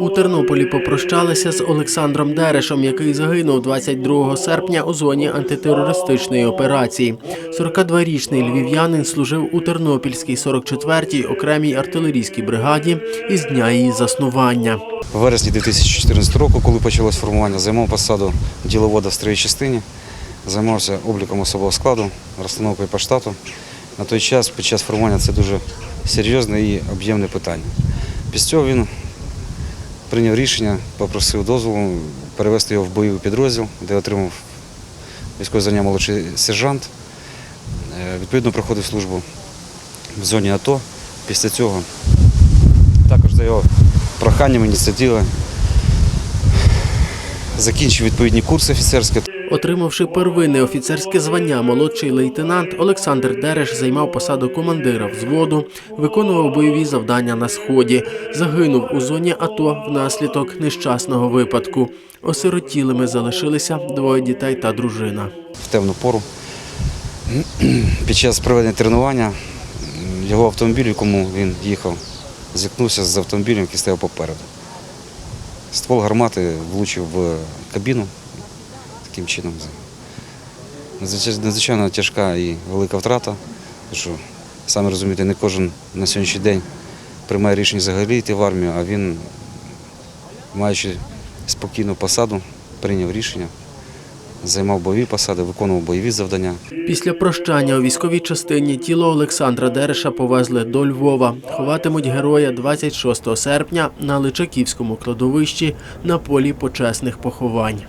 У Тернополі попрощалися з Олександром Дерешем, який загинув 22 серпня у зоні антитерористичної операції. 42-річний львів'янин служив у Тернопільській 44-й окремій артилерійській бригаді із дня її заснування. У вересні 2014 року, коли почалось формування, займав посаду діловода в строї частині, займався обліком особового складу, розстановкою по штату. На той час, під час формування, це дуже серйозне і об'ємне питання. Після цього він прийняв рішення, попросив дозволу перевести його в бойовий підрозділ, де отримав військове звання молодший сержант. Е, Відповідно, проходив службу в зоні АТО. Після цього також за його проханням ініціативи закінчив відповідні курси офіцерські. Отримавши первинне офіцерське звання, молодший лейтенант Олександр Дереш займав посаду командира взводу, виконував бойові завдання на сході. Загинув у зоні АТО внаслідок нещасного випадку. Осиротілими залишилися двоє дітей та дружина. в темну пору. Під час проведення тренування його автомобіль, в якому він їхав, зіткнувся з автомобілем, який стояв попереду. Ствол гармати влучив в кабіну таким чином. Надзвичайно тяжка і велика втрата, тому що, самі розумієте, не кожен на сьогоднішній день приймає рішення взагалі йти в армію, а він, маючи спокійну посаду, прийняв рішення займав бойові посади, виконував бойові завдання. Після прощання у військовій частині тіло Олександра Дереша повезли до Львова. Ховатимуть героя 26 серпня на Личаківському кладовищі на полі почесних поховань.